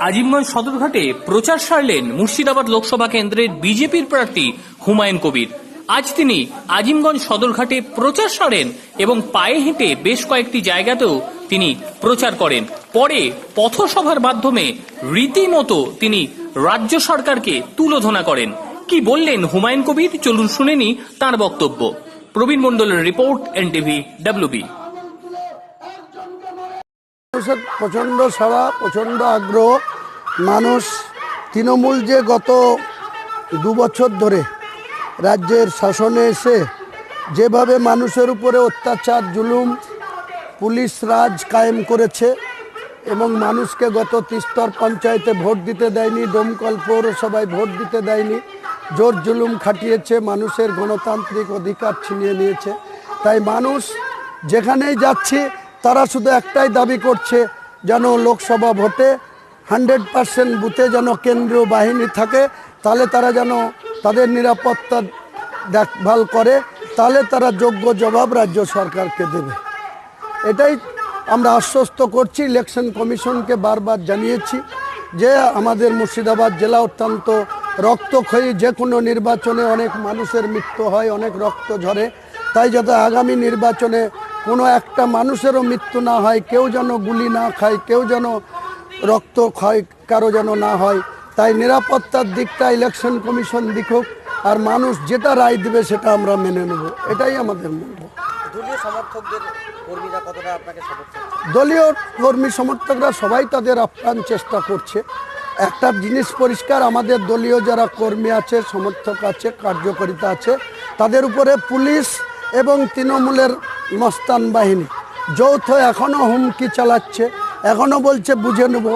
আজিমগঞ্জ সদরঘাটে প্রচার সারলেন মুর্শিদাবাদ লোকসভা কেন্দ্রের বিজেপির প্রার্থী হুমায়ুন কবির। আজ তিনি আজিমগঞ্জ সদরঘাটে প্রচার সারেন এবং পায়ে হেঁটে বেশ কয়েকটি জায়গাতেও তিনি প্রচার করেন। পরে পথসভার মাধ্যমে রীতিমতো তিনি রাজ্য সরকারকে তুলোধনা করেন। কি বললেন হুমায়ুন কবির? চলুন শুনেনি তার বক্তব্য। প্রবীণ মণ্ডলের রিপোর্ট, এনটিভি, ডাব্লিউবি। মানুষের প্রচণ্ড সাড়া প্রচণ্ড আগ্রহ। মানুষ তৃণমূল যে গত দু বছর ধরে রাজ্যের শাসনে এসে যেভাবে মানুষের উপরে অত্যাচার, জুলুম, পুলিশ রাজ কায়েম করেছে এবং মানুষকে গত তিস্তর পঞ্চায়েতে ভোট দিতে দেয়নি, ডোমকল পৌরসভায় ভোট দিতে দেয়নি, জোর জুলুম খাটিয়েছে, মানুষের গণতান্ত্রিক অধিকার ছিনিয়ে নিয়েছে। তাই মানুষ যেখানেই যাচ্ছে তারা শুধু একটাই দাবি করছে, যেন লোকসভা ভোটে হান্ড্রেড পার্সেন্ট বুথে যেন কেন্দ্রীয় বাহিনী থাকে, তাহলে তারা যেন তাদের নিরাপত্তা দেখভাল করে, তাহলে তারা যোগ্য জবাব রাজ্য সরকারকে দেবে। এটাই আমরা আশ্বস্ত করছি, ইলেকশন কমিশনকে বারবার জানিয়েছি যে আমাদের মুর্শিদাবাদ জেলা অত্যন্ত রক্তক্ষয়ী, যে কোনো নির্বাচনে অনেক মানুষের মৃত্যু হয়, অনেক রক্ত ঝরে, তাই যাতে আগামী নির্বাচনে কোনো একটা মানুষেরও মৃত্যু না হয় কেউ যেন গুলি না খায় কেউ যেন রক্ত ক্ষয় কারও যেন না হয়। তাই নিরাপত্তার দিকটা ইলেকশন কমিশন দেখুক আর মানুষ যেটা রায় দেবে সেটা আমরা মেনে নেব। এটাই আমাদের মূল্য দলীয় কর্মী সমর্থকরা সবাই তাদের আপ্রাণ চেষ্টা করছে। একটা জিনিস পরিষ্কার আমাদের দলীয় যারা কর্মী আছে সমর্থক আছে কার্যকারিতা আছে তাদের উপরে পুলিশ এবং তৃণমূলের মস্তান বাহিনী। যৌথ এখনও হুমকি চালাচ্ছে এখনও বলছে বুঝে নেব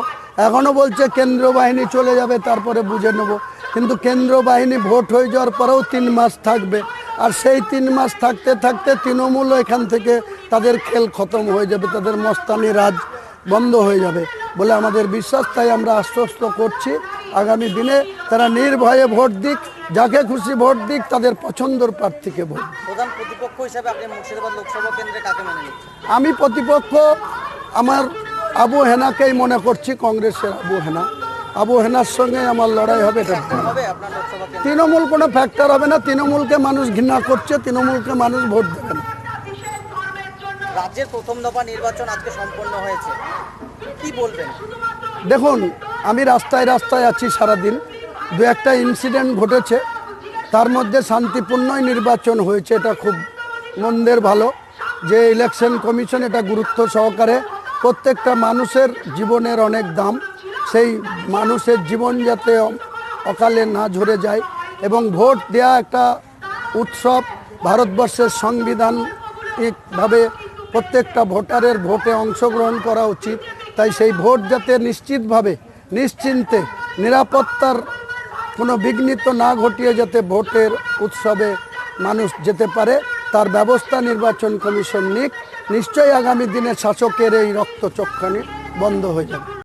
এখনও বলছে কেন্দ্র বাহিনী চলে যাবে, তারপরে বুঝে নেব। কিন্তু কেন্দ্র বাহিনী ভোট হয়ে যাওয়ার পরেও তিন মাস থাকবে। আর সেই তিন মাস থাকতে থাকতে তৃণমূল এখান থেকে তাদের খেল খতম হয়ে যাবে, তাদের মস্তানি রাজ বন্ধ হয়ে যাবে বলে আমাদের বিশ্বাস। তাই আমরা আশ্বস্ত করছি। আগামী দিনে তারা নির্ভয়ে ভোট দিক যাকে খুশি ভোট দিক তাদের পছন্দর প্রার্থীকে ভোট প্রধান প্রতিপক্ষ হিসাবে আপনি মুর্শিদাবাদ লোকসভা কেন্দ্রে কাকে মেনে আমি প্রতিপক্ষ আমার আবু হেনাকেই মনে করছি কংগ্রেসের আবু হেনা। আবু হেনার সঙ্গে আমার লড়াই হবে এটা তৃণমূল কোনো ফ্যাক্টর হবে না তৃণমূলকে মানুষ ঘৃণা করছে তৃণমূলকে মানুষ ভোট দেবে না। রাজ্যের প্রথম দফা নির্বাচন আজকে সম্পন্ন হয়েছে। কি বলবেন? দেখুন আমি রাস্তায় রাস্তায় আছি সারাদিন। দু একটা ইনসিডেন্ট ঘটেছে। তার মধ্যে শান্তিপূর্ণই নির্বাচন হয়েছে, এটা খুব মন্দের ভালো। যে ইলেকশন কমিশন এটা গুরুত্ব সহকারে। প্রত্যেকটা মানুষের জীবনের অনেক দাম। সেই মানুষের জীবন যাতে অকালে না ঝরে যায় এবং ভোট দেয়া একটা উৎসব, ভারতবর্ষের সাংবিধানিকভাবে প্রত্যেকটা ভোটারের ভোটে অংশগ্রহণ করা উচিত। তাই সেই ভোট যাতে নিশ্চিতভাবে নিশ্চিন্তে নিরাপত্তার কোনো বিঘ্নিত না ঘটিয়ে যাতে ভোটের উৎসবে মানুষ যেতে পারে, তার ব্যবস্থা নির্বাচন কমিশন নিক। নিশ্চয়ই আগামী দিনে শাসকের এই রক্তচক্ষানি বন্ধ হয়ে যাবে।